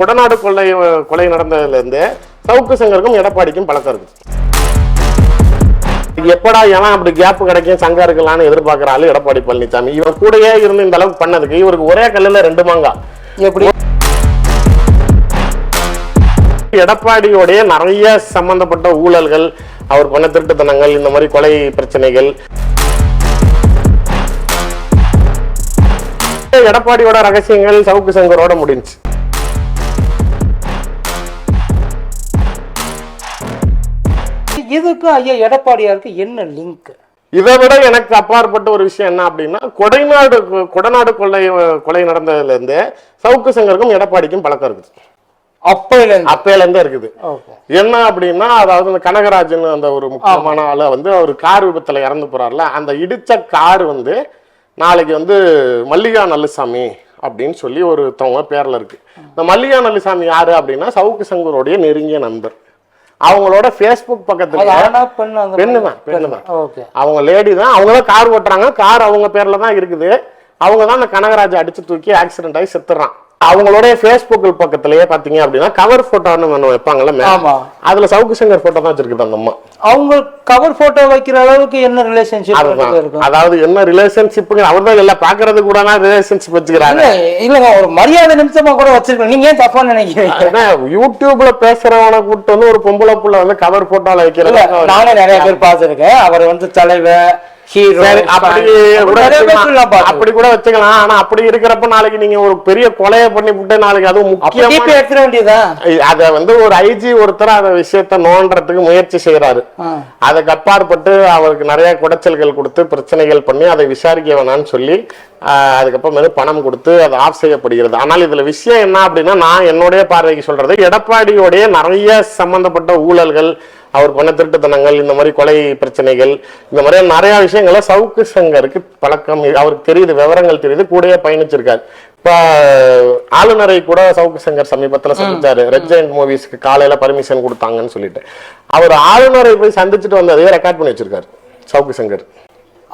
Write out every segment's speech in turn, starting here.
கொடநாடு கொள்ளை கொலை நடந்ததுல இருந்து சவுக்கு சங்கருக்கும் எடப்பாடிக்கும் பழக்கம் இருக்கு. இது எப்படா ஏன் அப்படி கேப் கிடைக்கும் சங்கம் இருக்கலாம்னு எதிர்பார்க்கிற ஆளு எடப்பாடி பழனிசாமி. இவன் கூடயே இருந்து இந்த அளவுக்கு பண்ணதுக்கு இவருக்கு ஒரே கல்லுல ரெண்டு மாங்கா. எப்படி? எடப்பாடியோடைய நிறைய சம்பந்தப்பட்ட ஊழல்கள் அவர் பண்ண திருட்டுத்தனங்கள் இந்த மாதிரி கொலை பிரச்சனைகள். எடப்பாடியோட ரகசியங்கள் சவுக்கு சங்கரோட முடிஞ்சு இதுக்கும் ஐயா எடப்பாடியாருக்கு என்ன லிங்க் இதை விட எனக்கு அப்பாற்பட்ட ஒரு விஷயம் என்ன அப்படின்னா கொடைநாடு கொடநாடு கொள்ளை கொலை நடந்ததுல இருந்து சவுக்கு சங்கருக்கும் எடப்பாடிக்கும் பழக்கம் இருக்குது. அப்பையில இருந்து அப்பையில இருந்தே இருக்குது என்ன அப்படின்னா அதாவது இந்த கனகராஜன் அந்த ஒரு முக்கியமான ஆளை வந்து அவர் கார் விபத்துல இறந்து போறாருல அந்த இடிச்ச கார் வந்து நாளைக்கு வந்து மல்லிகா நல்லுசாமி அப்படின்னு சொல்லி ஒருத்தவங்க பேர்ல இருக்கு. இந்த மல்லிகா நல்லுசாமி யாரு அப்படின்னா சவுக்கு சங்கருடைய நெருங்கிய நண்பர். அவங்களோட ஃபேஸ்புக் பக்கத்துல. ஆனா பெண் அந்த பெண்ணு தான் பெண்ணு தான். ஓகே. அவங்க லேடி தான். அவங்க தான் கார் ஓட்டுறாங்க. கார் அவங்க பேர்ல தான் இருக்குது. அவங்க தான் அந்த கனகராஜ் அடிச்சு தூக்கி ஆக்சிடென்ட் ஆகி செத்துறான். அவங்களுடைய ஃபேஸ்புக் பக்கத்திலேயே பாத்தீங்க அப்படின்னா கவர் போட்டோன்னு ஒன்று வைப்பாங்கல்ல. ஆமா. அதுல சவுக்கு சங்கர் போட்டோ தான் வச்சிருக்குது அந்த அம்மா. அவங்க கவர் போட்டோ வைக்கிற அளவுக்கு என்ன ரிலேஷன்ஷிப் அதாவது என்ன ரிலேஷன்ஷிப் அவர் தான் எல்லாம் பாக்குறது கூட ரிலேஷன்ஷிப் வச்சுக்கிறாங்க. இல்ல இல்லங்க ஒரு மரியாதை நிமிஷமா கூட வச்சிருக்கணும். நீங்க ஏன் தப்பா நினைக்கிறீங்க? யூடியூப்ல பேசுறவனை கூப்பிட்டு வந்து ஒரு பொம்பளை புள்ள வந்து கவர் போட்டோல இல்ல வைக்கிறது நானே நிறைய பேர் பார்த்திருக்கேன். அவர் வந்து தலைவர் ஹீரோ அப்படி கூட வச்சுக்கலாம். பார்த்து அப்படி கூட வச்சுக்கலாம். ஆனா அப்படி இருக்கிறப்ப நாளைக்கு நீங்க ஒரு பெரிய கொலையை பண்ணி விட்டு நாளைக்கு அதுவும் முக்கியமா எடுத்துட வேண்டியதா? அத வந்து ஒரு ஐஜி ஒருத்தர் அந்த விஷயத்த நோன்றதுக்கு முயற்சி செய்யறாரு அதுக்கு அப்பாற்பட்டு அவருக்கு நிறைய குடைச்சல்கள் கொடுத்து பிரச்சனைகள் பண்ணி அதை விசாரிக்க வேணாம்னு சொல்லி அதுக்கப்புறம் வந்து பணம் கொடுத்து அது ஆஃப் செய்யப்படுகிறது. ஆனால் இதுல விஷயம் என்ன அப்படின்னா நான் என்னுடைய பார்வைக்கு சொல்றது எடப்பாடியோடைய நிறைய சம்பந்தப்பட்ட ஊழல்கள் அவர் பண்ண திருட்டுத்தனங்கள் இந்த மாதிரி கொலை பிரச்சனைகள் இந்த மாதிரி நிறைய விஷயங்களை சவுக்கு சங்கருக்கு பழக்கம் அவருக்கு தெரியுது விவரங்கள் தெரியுது கூடயே பயணிச்சிருக்காரு. இப்ப ஆளுநரை கூட சவுக்கு சங்கர் சமீபத்துல சந்திச்சாரு. ரெட் ஜெயண்ட் மூவிஸ்க்கு காலையில பர்மிஷன் கொடுத்தாங்கன்னு சொல்லிட்டு. அவர் ஆளுநரை போய் சந்திச்சுட்டு வந்ததையே ரெக்கார்ட் பண்ணி வச்சிருக்காரு சவுக்கு சங்கர்.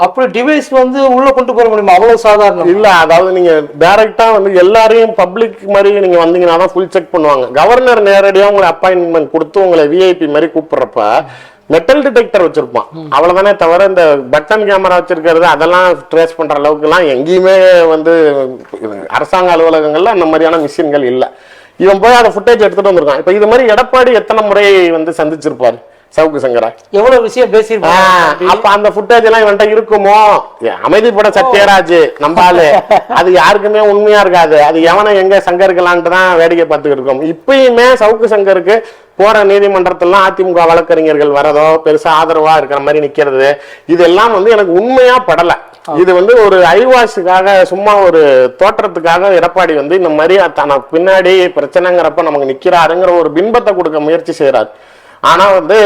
அப்படி டிவைஸ் வந்து உள்ள கொண்டு போற முடியுமா? அவ்வளவு சாதாரணம்? இல்ல அதாவது நீங்க டைரக்டா வந்து எல்லாரையும் பப்ளிக் மாதிரி நீங்க வந்தீங்கன்னா தான் ஃபுல் செக் பண்ணுவாங்க. கவர்னர் நேரடியா உங்களை அப்பாயின்மெண்ட் கொடுத்து உங்களை விஐபி மாதிரி கூப்பிடுறப்ப மெட்டல் டிடெக்டர் வச்சிருப்பான். அவ்வளவுதானே தவிர இந்த பட்டன் கேமரா வச்சிருக்கிறது அதெல்லாம் ட்ரேஸ் பண்ற அளவுக்கு எல்லாம் எங்கேயுமே வந்து அரசாங்க அலுவலகங்கள்ல அந்த மாதிரியான மிஷின்கள் இல்ல. இவன் போய் அந்த ஃபுட்டேஜ் எடுத்துட்டு வந்திருக்கான். இப்ப இது மாதிரி எடப்பாடி எத்தனை முறை வந்து சந்திச்சிருப்பாரு? சவுக்கு சங்கரா. எவ்வளவு விஷயம் பேசியிருப்பாங்க அப்ப அந்த ஃபுட்டேஜ் எல்லாம் இவன்ட்ட இருக்குமோ? ஏ, அமைதிப்பட சத்யராஜ் நம்பாலு அது யாருக்குமே உண்மையா இருக்காது. அது எவனை எங்க சங்கருக்கலான்ட்டு தான் வேடிக்கை பார்த்துக்கிட்டு இருக்கோம். இப்பயுமே சவுக்கு சங்கருக்கு போற நீதிமன்றத்தெல்லாம் அதிமுக வழக்கறிஞர்கள் வரதோ பெருசா ஆதரவா இருக்கிற மாதிரி நிக்கிறது. இதெல்லாம் வந்து எனக்கு உண்மையா படல. இது வந்து ஒரு ஐவாஷுக்காக சும்மா ஒரு தோற்றத்துக்காக எடப்பாடி வந்து இந்த மாதிரி தன பின்னாடி பிரச்சனைங்கிறப்ப நமக்கு நிக்கிறாருங்கிற ஒரு பின்பத்தை கொடுக்க முயற்சி செய்யறாரு ஆனா வந்து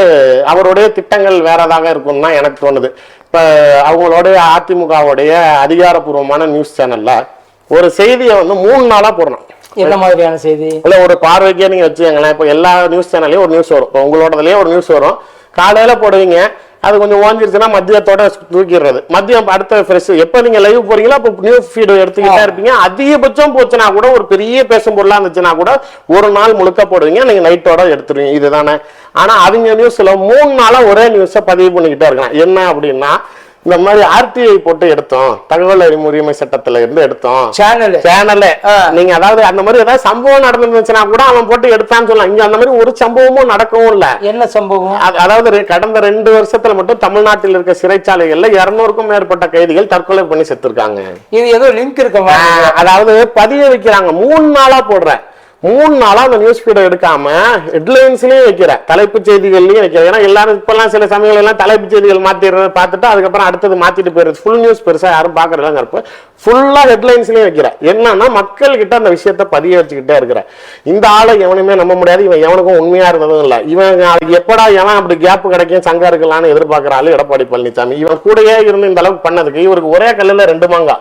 அவருடைய திட்டங்கள் வேறதாக இருக்கும்னு தான் எனக்கு தோணுது. இப்ப அவங்களுடைய அதிமுகவுடைய அதிகாரப்பூர்வமான நியூஸ் சேனல்ல ஒரு செய்தியை வந்து மூணு நாளா போடணும். என்ன மாதிரியான செய்தி? இல்ல ஒரு பார்வைக்கே நீங்க வச்சுக்கங்களேன். இப்போ எல்லா நியூஸ் சேனல்லையும் ஒரு நியூஸ் வரும். இப்போ உங்களோடதுலயே ஒரு நியூஸ் வரும். காலையில போடுவீங்க. அது கொஞ்சம் ஓஞ்சிருச்சுன்னா மதியத்தோட தூக்கிடுறது. மதியம் அடுத்த ஃப்ரெஷ் எப்போ நீங்க லைவ் போறீங்களோ அப்போ நியூஸ் ஃபீடு எடுத்துக்கிட்டே இருப்பீங்க. அதிகபட்சம் போச்சுன்னா கூட ஒரு பெரிய பேசும் பொருளா இருந்துச்சுன்னா கூட ஒரு நாள் முழுக்க போடுவீங்க. நீங்க நைட்டோட எடுத்துருவீங்க. இதுதானே. ஆனா அவங்க நியூஸ்ல மூணு நாளா ஒரே நியூஸை பதிவு பண்ணிக்கிட்டே இருக்கலாம். என்ன அப்படின்னா இந்த மாதிரி ஆர்டிஐ போட்டு எடுத்தோம். தகவல் அறிவு உரிமை சட்டத்துல இருந்து எடுத்தோம். சேனல் சேனல்ல நீங்க அதாவது அந்த மாதிரி ஏதாவது சம்பவம் நடந்துருந்துச்சுன்னா கூட அவன் போட்டு எடுத்தான்னு சொல்லலாம். இங்க அந்த மாதிரி ஒரு சம்பவமும் நடக்கவும் இல்ல. என்ன சம்பவம்? அது- அதாவது கடந்த ரெண்டு வருஷத்துல மட்டும் தமிழ்நாட்டில் இருக்க சிறைச்சாலைகள்ல இருநூறுக்கும் மேற்பட்ட கைதிகள் தற்கொலை பண்ணி செத்துருக்காங்க. இது ஏதோ லிங்க் இருக்க? அதாவது பதிய வைக்கிறாங்க. மூணு நாளா போடுறேன். மூணு நாளா அந்த நியூஸ் ஃபீடை எடுக்காம ஹெட்லைன்ஸ்லயும் வைக்கிற. தலைப்புச் செய்திகள்லயும் வைக்கிற. ஏன்னா எல்லாரும் இப்பெல்லாம் சில சமயங்கள் எல்லாம் தலைப்புச் செய்திகள் மாத்திடுறது பார்த்துட்டு அதுக்கப்புறம் அடுத்தது மாத்திட்டு போயிருது ஃபுல் நியூஸ் பெருசா யாரும் பாக்குறதுங்கிறப்ப ஃபுல்லா ஹெட்லைன்ஸ்லயும் வைக்கிற. என்னன்னா மக்கள் கிட்ட அந்த விஷயத்த பதிய வச்சுக்கிட்டே இருக்கிற. இந்த ஆளை எவனுமே நம்ப முடியாது. இவன் எவனுக்கும் உண்மையா இருந்ததும் இல்ல. இவன் எப்படா எவன் அப்படி கேப் கிடைக்கும் சங்கம் இருக்கலாம்னு எதிர்பார்க்கிற ஆளு எடப்பாடி பழனிசாமி. இவன் கூடயே இருந்து இந்த அளவுக்கு பண்ணதுக்கு இவருக்கு ஒரே கல்லுல ரெண்டு மாங்கா.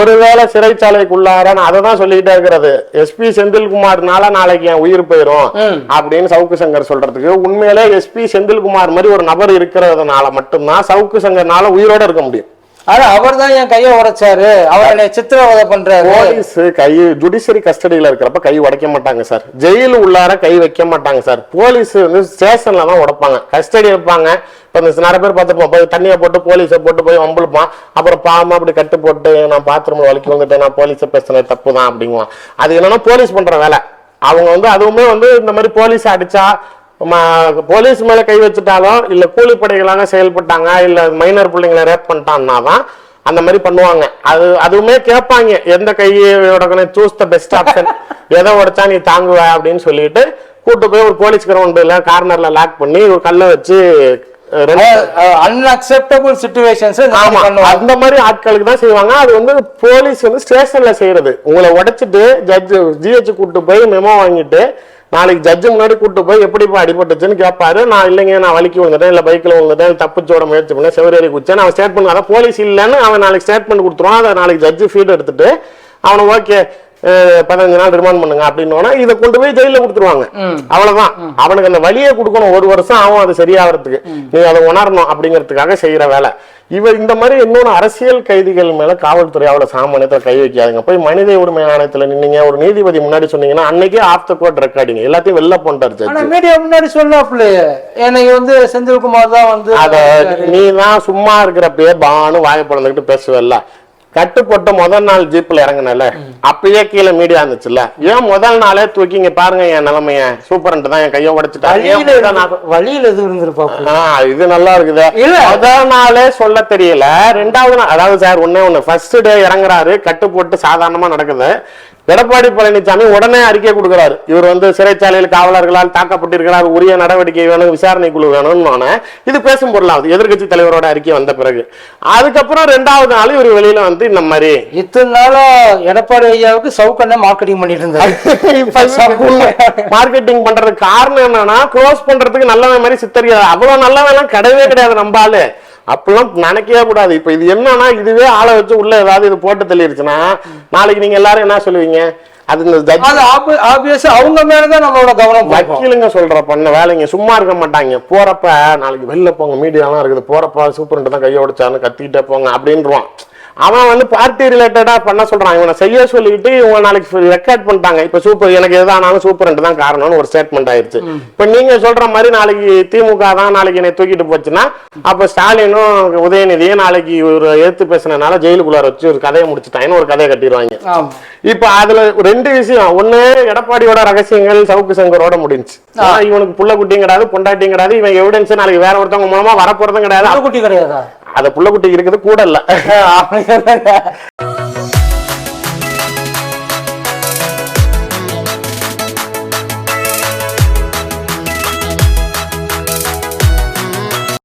ஒருவேளை சிறைச்சாலைக்குள்ளார நான் அதை தான் சொல்லிக்கிட்டே இருக்கிறது. எஸ்பி செந்தில்குமார்னால நாளைக்கு என் உயிர் போயிரும் அப்படின்னு சவுக்கு சங்கர் சொல்றதுக்கு உண்மையிலே எஸ்பி செந்தில்குமார் மாதிரி ஒரு நபர் இருக்கிறதுனால மட்டும்தான் சவுக்கு சங்கர்னால உயிரோட இருக்க முடியும். ஆனா அவர் தான் என் கையை உடைச்சாரு. அவர் என்னை சித்திரவதை பண்றாரு. போலீஸ் கை ஜுடிஷியரி கஸ்டடியில இருக்கிறப்ப கை உடைக்க மாட்டாங்க சார் ஜெயில் உள்ளார கை வைக்க மாட்டாங்க சார் போலீஸ் வந்து ஸ்டேஷன்ல தான் உடைப்பாங்க. கஸ்டடி வைப்பாங்க இப்ப நிறைய பேர் பார்த்துருப்போம். போய் தண்ணியை போட்டு போலீஸை போட்டு போய் வம்பிழுப்பான். அப்புறம் பாவமா அப்படி கட்டு போட்டு நான் பாத்ரூம்ல வலிக்கு வந்துட்டேன். நான் போலீஸை பேசுனது தப்பு தான் அப்படிங்குவான். அது என்னன்னா போலீஸ் பண்ற வேலை. அவங்க வந்து அதுவுமே வந்து இந்த மாதிரி போலீஸ் அடிச்சா போலீஸ் மேல கை வச்சுட்டாலும் இல்ல கூலிப்படைகளாக செயல்பட்டாங்க இல்ல மைனர் பிள்ளைங்களை ரேப் பண்ணிட்டான்னா தான் அந்த மாதிரி பண்ணுவாங்க. அது அதுவுமே கேட்பாங்க. எந்த கையை உடக்கணும் சூஸ் த பெஸ்ட் ஆப்ஷன் எதை உடைச்சா நீ தாங்குவ அப்படின்னு சொல்லிட்டு கூட்டு போய் ஒரு போலீஸ் கிரவுண்டுல கார்னர்ல லாக் பண்ணி ஒரு கல்லை வச்சு அன்அக்செப்டபிள் சுச்சுவேஷன்ஸ் ஆமா. அந்த மாதிரி ஆட்களுக்கு தான் செய்வாங்க. அது வந்து போலீஸ் வந்து ஸ்டேஷன்ல செய்யறது. உங்களை உடைச்சிட்டு ஜட்ஜ் ஜிஹெச் கூட்டு போய் மெமோ வாங்கிட்டு நாளைக்கு ஜட்ஜு முன்னாடி கூட்டு போய் எப்படிப்பா அடிபட்டுச்சுன்னு கேட்பாரு நான் இல்லைங்க நான் வலிக்கு விழுந்துட்டேன் பைக்கில் பைக்ல விழுந்துட்டேன் தப்பிச்சோட முயற்சி பண்ணேன் செவரேறி குச்சேன் அவன் ஸ்டேட்மெண்ட் அதான் போலீஸ் இல்லைன்னு அவன் நாளைக்கு ஸ்டேட்மெண்ட் கொடுத்துருவான். அதை நாளைக்கு ஜட்ஜு ஃபீட் எடுத்துட்டு அவனை ஓகே பதினஞ்சு நாள் ரிமாண்ட் பண்ணுங்க அப்படின்னோன்னா இதை கொண்டு போய் ஜெயில கொடுத்துருவாங்க. அவ்வளவுதான். அவனுக்கு அந்த வழியை கொடுக்கணும். ஒரு வருஷம் ஆகும் அது சரியாகிறதுக்கு. நீ அதை உணரணும் அப்படிங்கிறதுக்காக செய்யற வேலை. இவர் இந்த மாதிரி இன்னொன்று அரசியல் கைதிகள் மேல காவல்துறை அவ்வளவு சாமானியத்துல கை வைக்காதுங்க. போய் மனித உரிமை ஆணையத்துல நின்னீங்க. ஒரு நீதிபதி முன்னாடி சொன்னீங்கன்னா அன்னைக்கே ஆஃப் த கோர்ட் ரெக்கார்டிங் எல்லாத்தையும் வெளில ஜட்ஜ் மீடியா முன்னாடி சொன்னாப்ல என்னை வந்து செந்தில்குமார் தான் வந்து அத நீ தான் சும்மா இருக்கிறப்பயே பானு வாய பிறந்துகிட்டு பேசுவல்ல. கட்டுப்பட்டு முதல் நாள் ஜீப்ல இறங்குனல அப்பயே கீழே மீடியா இருந்துச்சுல்ல. ஏன் முதல் நாளே தூக்கி இங்க பாருங்க என் நிலைமைய. சூப்பரண்ட் தான் என் கையை உடைச்சிட்டாரு ஏன் வழியில எது இது நல்லா இருக்குது. முதல் நாளே சொல்ல தெரியல. ரெண்டாவது நாள் அதாவது சார் ஒண்ணே ஒண்ணு. First day இறங்குறாரு. கட்டு போட்டு சாதாரணமா நடக்குது. எடப்பாடி பழனிசாமி உடனே அறிக்கை கொடுக்கிறாரு. இவர் வந்து சிறைச்சாலையில் காவலர்களால் தாக்கப்பட்டிருக்கிறார் உரிய நடவடிக்கை வேணும் விசாரணை குழு வேணும்னு இது பேசும் பொருளாகுது எதிர்க்கட்சி தலைவரோட அறிக்கை வந்த பிறகு. அதுக்கப்புறம் ரெண்டாவது நாள் இவர் வெளியில வந்து இந்த மாதிரி. இத்தனை நாளா எடப்பாடி ஐயாவுக்கு சவுக்கண்ணே மார்க்கெட்டிங் பண்ணிட்டு இருந்தாரு மார்க்கெட்டிங் பண்றதுக்கு காரணம் என்னன்னா க்ளோஸ் பண்றதுக்கு நல்லவன் மாதிரி சித்தரியாது அவ்வளவு நல்லவன் கிடையவே கிடையாது நம்ம ஆளு. அப்படிலாம் நினைக்கவே கூடாது. இப்ப இது என்னன்னா இதுவே ஆளை வச்சு உள்ள ஏதாவது இது போட்டு தள்ளிருச்சுன்னா நாளைக்கு நீங்க எல்லாரும் என்ன சொல்லுவீங்க? அது இந்த அவங்க மேலதான் நம்மளோட கவனம் வக்கீலுங்க சொல்ற பண்ண வேலைங்க. சும்மா இருக்க மாட்டாங்க. போறப்ப நாளைக்கு வெளில போங்க. மீடியாலாம் இருக்குது. போறப்ப சூப்பரண்ட் தான் கையை உடைச்சான்னு கத்திக்கிட்டே போங்க. அப்படின்றான் அவன் வந்து பார்ட்டி ரிலேட்டடா பண்ண சொல்றான். இவனை செய்ய சொல்லிட்டு இவங்க நாளைக்கு ரெக்கார்ட் பண்ணிட்டாங்க. இப்ப சூப்பர் எனக்கு எதானாலும் சூப்பரண்ட் தான் காரணம்னு ஒரு ஸ்டேட்மெண்ட் ஆயிருச்சு இப்ப நீங்க சொல்ற மாதிரி நாளைக்கு திமுக தான் நாளைக்கு என்னை தூக்கிட்டு போச்சுன்னா அப்ப ஸ்டாலினும் உதயநிதியும் நாளைக்கு ஒரு எடுத்து பேசினனால ஜெயிலுக்குள்ளார வச்சு ஒரு கதையை முடிச்சுட்டாங்கன்னு ஒரு கதையை கட்டிடுவாங்க. இப்ப அதுல ரெண்டு விஷயம். ஒண்ணு எடப்பாடியோட ரகசியங்கள் சவுக்கு சங்கரோட முடிஞ்சு இவனுக்கு புள்ள குட்டியும் கிடையாது பொண்டாட்டியும் கிடையாது. இவன் எவிடன்ஸ் நாளைக்கு வேற ஒருத்தவங்க மூலமா வரப்போறதும் கிடையாது. குட்டி கிடையாதா? அந்த புள்ளக்குட்டி இருக்குது கூட இல்ல.